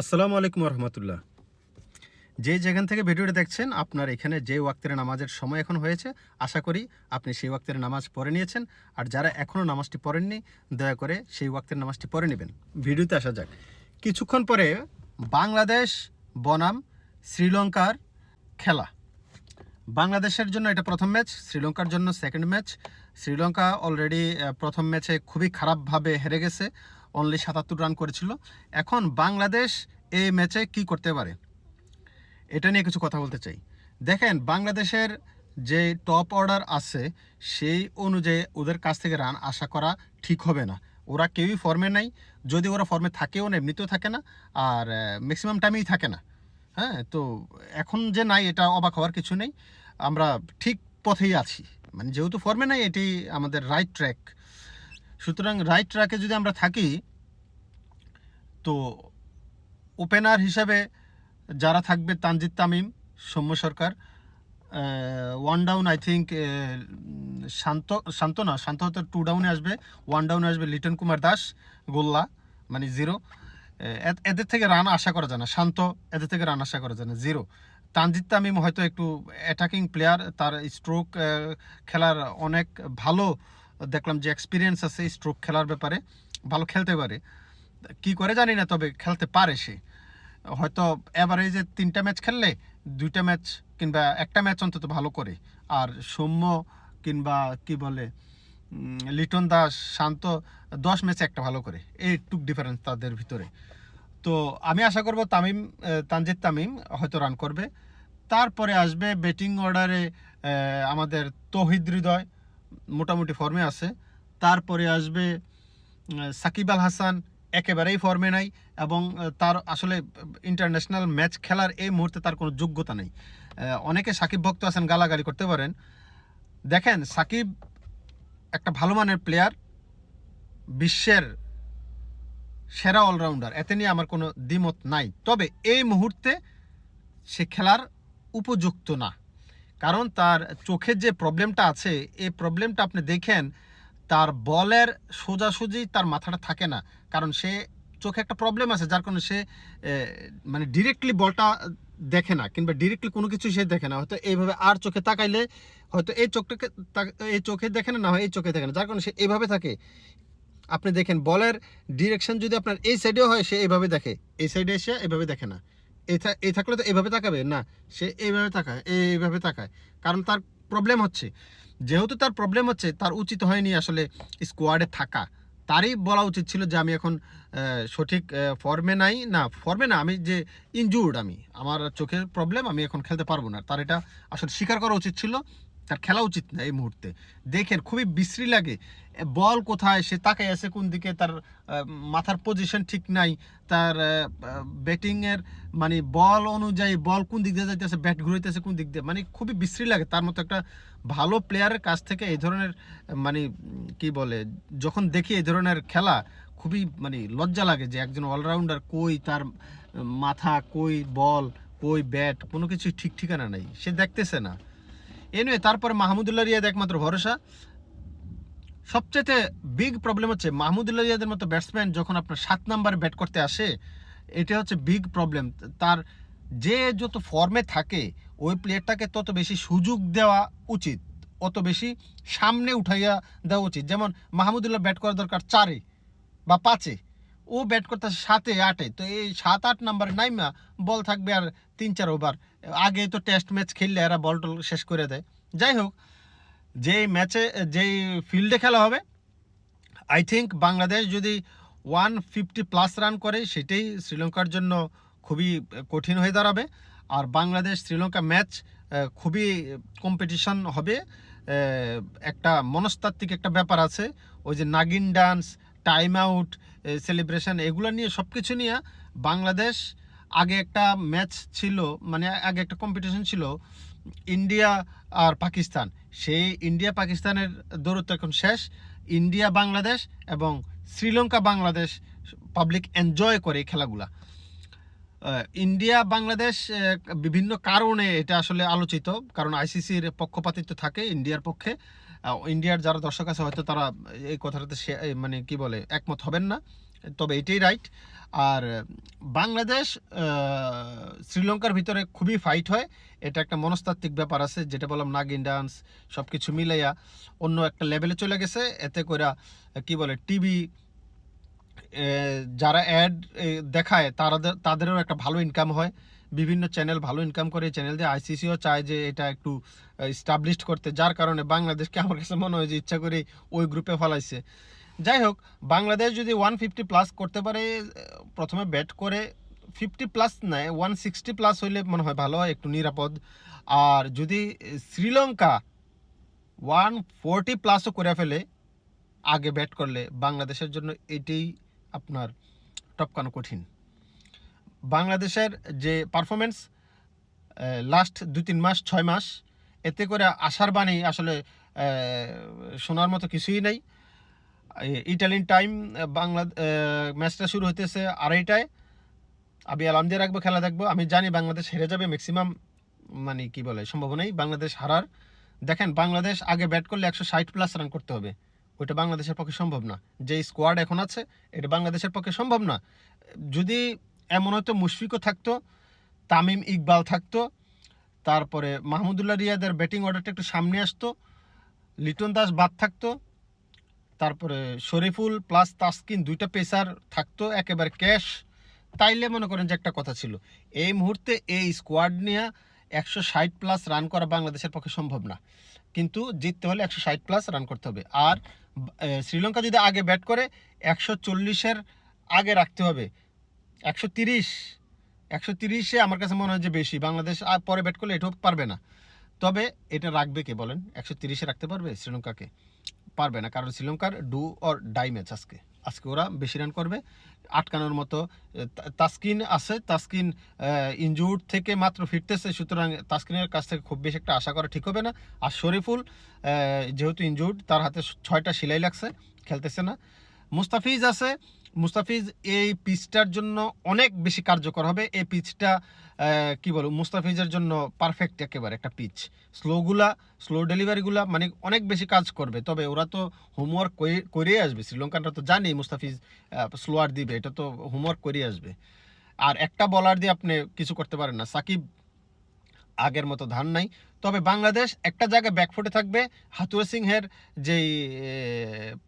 আসসালামু আলাইকুম রহমতুল্লাহ যে যেখান থেকে ভিডিওটা দেখছেন, আপনার এখানে যে ওয়াক্তের নামাজের সময় এখন হয়েছে, আশা করি আপনি সেই ওয়াক্তের নামাজ পড়ে নিয়েছেন। আর যারা এখনও নামাজটি পড়েননি, দয়া করে সেই ওয়াক্তের নামাজটি পড়ে নেবেন। ভিডিওতে আসা যাক। কিছুক্ষণ পরে বাংলাদেশ বনাম শ্রীলঙ্কার খেলা। বাংলাদেশের জন্য এটা প্রথম ম্যাচ, শ্রীলঙ্কার জন্য সেকেন্ড ম্যাচ। শ্রীলঙ্কা অলরেডি প্রথম ম্যাচে খুবই খারাপভাবে হেরে গেছে। অনলি সাতাত্তর রান করেছিল। এখন বাংলাদেশ এই ম্যাচে কি করতে পারে? এটা নিয়ে কিছু কথা বলতে চাই। দেখেন, বাংলাদেশের যে টপ অর্ডার আছে, সেই অনুযায়ী ওদের কাছ থেকে রান আশা করা ঠিক হবে না। ওরা কেউই ফর্মে নাই। যদি ওরা ফর্মে থাকেও না, এমনিতেও থাকে না, আর ম্যাক্সিমাম টাইমেই থাকে না। হ্যাঁ তো এখন যে নাই, এটা অবাক হওয়ার কিছু নেই। আমরা ঠিক পথেই আছি। মানে যেহেতু ফর্মে নাই, এটি আমাদের রাইট ট্র্যাক সুতরাং রাইট ট্র্যাকে যদি আমরা থাকি তো ওপেনার হিসাবে যারা থাকবে Tanzid Tamim, Soumya Sarkar one down, I think Shanto Shanto না, শান্ত হতে টু ডাউনে আসবে। ওয়ান ডাউনে আসবে লিটন কুমার দাস, গোল্লা মানে জিরো এদের থেকে রান আশা করা যায় না, শান্ত এদের থেকে রান আশা করা যায় না জিরো তানজিদ তামিম হয়তো একটু অ্যাটাকিং প্লেয়ার তার স্ট্রোক খেলার অনেক ভালো, দেখলাম যে এক্সপিরিয়েন্স আছে স্ট্রোক খেলার ব্যাপারে, ভালো খেলতে পারে। কি করে জানি না, তবে খেলতে পারে সে। হয়তো এভারেজে তিনটা ম্যাচ খেললে, দুইটা ম্যাচ কিংবা একটা ম্যাচ অন্তত ভালো করে। আর সৌম্য কিংবা কি বলে লিটন দাস, শান্ত, দশ ম্যাচে একটা ভালো করে। এইটুক ডিফারেন্স তাদের ভিতরে। তো আমি আশা করব তামিম তানজিদ তামিম হয়তো রান করবে। তারপরে আসবে ব্যাটিং অর্ডারে আমাদের তহিদ হৃদয়, মোটামুটি ফর্মে আছে। তারপরে আসবে সাকিব আল হাসান একেবারেই ফর্মে নাই এবং তার আসলে ইন্টারন্যাশনাল ম্যাচ খেলার এই মুহূর্তে তার কোনো যোগ্যতা নেই। অনেকে সাকিব ভক্ত আছেন, গালাগালি করতে পারেন। দেখেন, সাকিব একটা ভালো মানের প্লেয়ার বিশ্বের সেরা অলরাউন্ডার এতে নিয়ে আমার কোনো দ্বিমত নাই। তবে এই মুহূর্তে সে খেলার উপযুক্ত না। কারণ তার চোখের যে প্রবলেমটা আছে, এই প্রবলেমটা আপনি দেখেন, তার বলের সোজাসুজি তার মাথাটা থাকে না। কারণ সে চোখে একটা প্রবলেম আছে, যার কারণে সে মানে ডিরেক্টলি বলটা দেখে না, কিংবা ডিরেক্টলি কোনো কিছু সে দেখে না। হয়তো এইভাবে আর চোখে তাকাইলে হয়তো এই চোখটাকে এই চোখে দেখে না না হয় এই চোখে দেখে না। যার কারণে সে এইভাবে থাকে। আপনি দেখেন, বলের ডিরেকশন যদি আপনার এই সাইডেও হয়, সে এইভাবে দেখে। এই সাইডে এসে এইভাবে দেখে না। এই থাকলে তো এইভাবে তাকাবে? না, সে এইভাবে তাকায় এইভাবে তাকায়। কারণ তার প্রবলেম হচ্ছে, যেহেতু তার প্রবলেম হচ্ছে, তার উচিত হয়নি আসলে স্কোয়াডে থাকা। তারই বলা উচিত ছিল যে আমি এখন সঠিক ফর্মে নাই। না ফর্মে না, আমি যে ইনজুর্ড আমি, আমার চোখের প্রবলেম আমি এখন খেলতে পারব না। তার এটা আসলে স্বীকার করা উচিত ছিল। তার খেলা উচিত না এই মুহূর্তে। দেখেন, খুবই বিশ্রী লাগে। বল কোথায়? সে তাকায় আছে কোন দিকে? তার মাথার পজিশন ঠিক নাই। তার ব্যাটিংয়ের মানে বল অনুযায়ী বল কোন দিক দিয়ে যাইতেছে ব্যাট ঘুরাইতেছে কোন দিক দিয়ে? মানে খুবই বিশ্রী লাগে। তার মতো একটা ভালো প্লেয়ারের কাছ থেকে এই ধরনের মানে কি বলে, যখন দেখি এই ধরনের খেলা, খুবই মানে লজ্জা লাগে যে একজন অলরাউন্ডার কই তার, মাথা কই বল, কই ব্যাট কোনো কিছু ঠিক ঠিকানা নাই। সে দেখতেছে না। এনিওয়ে তারপরে মাহমুদুল্লাহ রিয়াদ একমাত্র ভরসা। সবচেয়ে বিগ প্রবলেম হচ্ছে মাহমুদুল্লাহ রিয়াদের মতো ব্যাটসম্যান যখন আপনার সাত নাম্বারে ব্যাট করতে আসে, এটা হচ্ছে বিগ প্রবলেম তার যে যত ফর্মে থাকে, ওই প্লেয়ারটাকে তত বেশি সুযোগ দেওয়া উচিত, অত বেশি সামনে উঠাইয়া দেওয়া উচিত। যেমন মাহমুদুল্লাহ ব্যাট করা দরকার চারে বা পাঁচে। ও ব্যাট করতে সাতে, আটে। তো এই সাত, আট নাম্বার নাইমা বল থাকবে আর তিন, চার ওভার আগে তো টেস্ট ম্যাচ খেললে এরা বল টল শেষ করে দেয়। যাই হোক, যেই ম্যাচে যেই ফিল্ডে খেলা হবে আই থিঙ্ক বাংলাদেশ যদি ওয়ান ফিফটি প্লাস রান করে, সেটাই শ্রীলঙ্কার জন্য খুবই কঠিন হয়ে দাঁড়াবে। আর বাংলাদেশ শ্রীলঙ্কা ম্যাচ খুবই কম্পিটিশন হবে। একটা মনস্তাত্ত্বিক একটা ব্যাপার আছে। ওই যে nagin dance time out celebration, এগুলো নিয়ে সব কিছু নিয়ে বাংলাদেশ আগে একটা ম্যাচ ছিল মানে আগে একটা কম্পিটিশন ছিল ইন্ডিয়া আর পাকিস্তান। সেই ইন্ডিয়া পাকিস্তানের দৌড়ত্ব এখন শেষ। ইন্ডিয়া বাংলাদেশ এবং শ্রীলঙ্কা বাংলাদেশ পাবলিক এনজয় করে এই খেলাগুলা। ইন্ডিয়া বাংলাদেশ বিভিন্ন কারণে এটা আসলে আলোচিত, কারণ আইসিসির পক্ষপাতিত্ব থাকে ইন্ডিয়ার পক্ষে। ইন্ডিয়ার যারা দর্শক আছে, হয়তো তারা এই কথাটাতে এই মানে কি বলে, একমত হবেন না। তবে এটাই রাইট আর বাংলাদেশ শ্রীলঙ্কার ভিতরে খুবই ফাইট হয়। এটা একটা মনস্তাত্ত্বিক ব্যাপার আছে, যেটা বললাম নাগিন ডান্স সব কিছু মিলাইয়া অন্য একটা লেভেলে চলে গেছে। এতে করে কি বলে টিভি যারা অ্যাড দেখায় তারা তাদেরও একটা ভালো ইনকাম হয়। বিভিন্ন চ্যানেল ভালো ইনকাম করে চ্যানেল দিয়ে আইসিসিও চায় যে এটা একটু স্টাবলিশড করতে। যার কারণে বাংলাদেশকে আমার কাছে মনে হয় যে ইচ্ছা করে ওই গ্রুপে ফলাইছে। যাই হোক, বাংলাদেশ যদি ওয়ান ফিফটি প্লাস করতে পারে, প্রথমে ব্যাট করে ফিফটি প্লাস নেয় ওয়ান সিক্সটি প্লাস হইলে মনে হয় ভালো হয়, একটু নিরাপদ। আর যদি শ্রীলঙ্কা ওয়ান ফোরটি প্লাসও করে ফেলে, আগে ব্যাট করলে বাংলাদেশের জন্য এটাই আপনার টপকানো কঠিন। বাংলাদেশের যে পারফরমেন্স লাস্ট দু তিন মাস, ছয় মাস, এতে করে আশার বাণী আসলে শোনার মতো কিছুই নেই। ইটালিয়ান টাইম বাংলা ম্যাচটা শুরু হইতেছে আড়াইটায়। আমি অ্যালার্ম দিয়ে রাখব, খেলা দেখব। আমি জানি বাংলাদেশ হেরে যাবে ম্যাক্সিমাম মানে কি বলে সম্ভব সম্ভাবনাই বাংলাদেশ হারার। দেখেন, বাংলাদেশ আগে ব্যাট করলে একশো ষাট প্লাস রান করতে হবে। ওইটা বাংলাদেশের পক্ষে সম্ভব না। যে স্কোয়াড এখন আছে, এটা বাংলাদেশের পক্ষে সম্ভব না। যদি এমন হয়তো মুশফিকও থাকতো, তামিম ইকবাল থাকতো, তারপরে মাহমুদুল্লাহ রিয়াদের ব্যাটিং অর্ডারটা একটু সামনে আসতো, লিটন দাস বাদ থাকতো, তারপরে শরীফুল প্লাস তাসকিন দুইটা পেসার থাকতো, একেবারে ক্যাশ তাইলে মনে করেন যে একটা কথা ছিল। এই মুহূর্তে এই স্কোয়াড নিয়ে একশো ষাট প্লাস রান করা বাংলাদেশের পক্ষে সম্ভব না। কিন্তু জিততে হলে একশো ষাট প্লাস রান করতে হবে। আর শ্রীলঙ্কা যদি আগে ব্যাট করে, একশো চল্লিশের আগে রাখতে হবে। একশো তিরিশ, একশো তিরিশে আমার কাছে মনে হয় যে বেশি। বাংলাদেশ আর পরে ব্যাট করলে এটাও পারবে না। তবে এটা রাখবে কে বলেন? একশো তিরিশে রাখতে পারবে শ্রীলঙ্কাকে? পারবে না, কারণ শ্রীলঙ্কার ডু অর ডাই ম্যাচ আজকে। আজকে ওরা বেশি রান করবে। আটকানোর মতো তাসকিন আছে, তাস্কিন ইনজুর্ড থেকে মাত্র ফিরতেছে, সুতরাং তাস্কিনের কাছ থেকে খুব বেশি একটা আশা করা ঠিক হবে না। আর শরীফুল যেহেতু ইনজুর্ড তার হাতে ছয়টা সেলাই লাগছে, খেলতেছে না। মুস্তাফিজ আছে মুস্তাফিজ, এই পিচটার জন্য অনেক বেশি কার্যকর হবে। এই পিচটা কি বলব, মুস্তাফিজের জন্য পারফেক্ট একেবারে একটা পিচ। স্লোগুলা স্লো ডেলিভারিগুলা মানে অনেক বেশি কাজ করবে। তবে ওরা তো হোমওয়ার্ক করেই আসবে। শ্রীলঙ্কানরা তো জানি মুস্তাফিজ স্লোয়ার দিবে। এটা তো হোমওয়ার্ক করেই আসবে। আর একটা বলার দিয়ে আপনি কিছু করতে পারেন না। সাকিব আগের মতো ধান নাই। তবে বাংলাদেশ একটা জায়গায় ব্যাকফুটে থাকবে। হাতুরা সিংহের যেই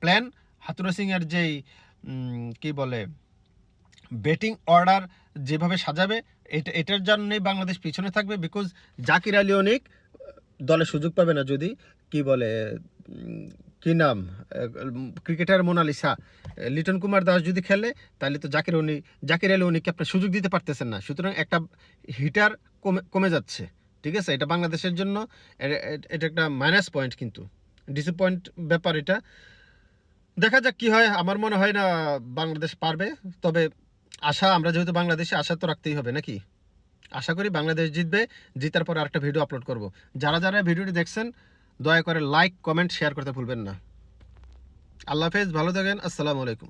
প্ল্যান হাতুরা সিংহের যেই কি বলে ব্যাটিং অর্ডার যেভাবে সাজাবে, এটা, এটার জন্যই বাংলাদেশ পিছনে থাকবে বিকজ জাকির আলী অনেক দলে সুযোগ পাবে না যদি, কি বলে কি নাম, cricketer Mona Lisa, Liton Kumar Das যদি খেলে, তাহলে তো জাকির উনি জাকির আলী উনিকে আপনার সুযোগ দিতে পারতেছেন না। সুতরাং একটা হিটার কমে কমে যাচ্ছে, ঠিক আছে? এটা বাংলাদেশের জন্য এটা একটা মাইনাস পয়েন্ট কিন্তু। ডিসঅ্যাপয়েন্ট ব্যাপার এটা। দেখা যাক কি হয়। আমার মনে হয় না বাংলাদেশ পারবে। তবে আশা, আমরা যেহেতু বাংলাদেশে, আশা তো রাখতেই হবে, নাকি? আশা করি বাংলাদেশ জিতবে। জিতার পর আরেকটা ভিডিও আপলোড করব। যারা যারা ভিডিওটি দেখছেন, দয়া করে লাইক কমেন্ট শেয়ার করতে ভুলবেন না। আল্লাহ হাফেজ, ভালো থাকেন। আসসালামু আলাইকুম।